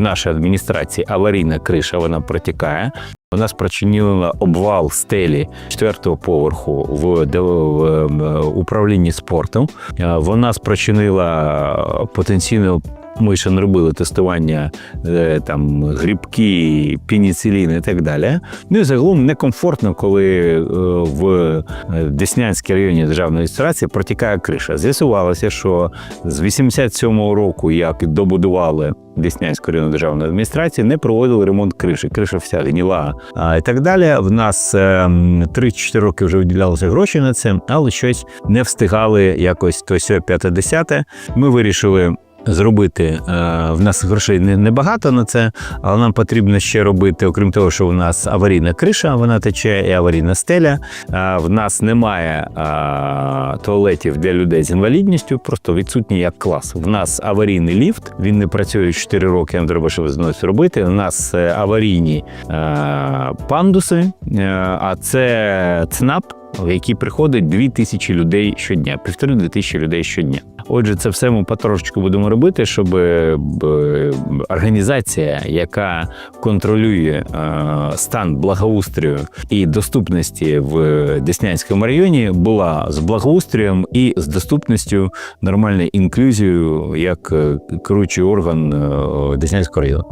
в нашій адміністрації аварійна криша, вона протікає. Вона спричинила обвал стелі четвертого поверху в, в, управлінні спортом. Е, Вона спричинила потенційно. Ми ще не робили тестування е, там грибки, пеніцилін і так далі. Ну і загалом некомфортно, коли е, в е, Деснянській районній державної адміністрації протікає криша. З'ясувалося, що з 87-го року, як добудували Деснянську районну державну адміністрацію, не проводили ремонт криші. Криша вся гніла а, і так далі. В нас е, 3-4 роки вже виділялися гроші на це, але щось не встигали якось то сьо п'яте десяте. Ми вирішили. Зробити е, в нас грошей небагато на це, але нам потрібно ще робити, окрім того, що в нас аварійна криша, вона тече, і аварійна стеля. Е, В нас немає е, туалетів для людей з інвалідністю, просто відсутній як клас. В нас аварійний ліфт, він не працює 4 роки, нам треба щось з ним робити. У нас аварійні пандуси, а це ЦНАП, в який приходить 2 тисячі людей щодня, півтори-дві тисячі людей щодня. Отже, це все ми потрошечку будемо робити, щоб е, організація, яка контролює е, стан благоустрою і доступності в Деснянському районі, була з благоустроєм і з доступністю нормальною інклюзією як е, керуючий орган е, Деснянського району.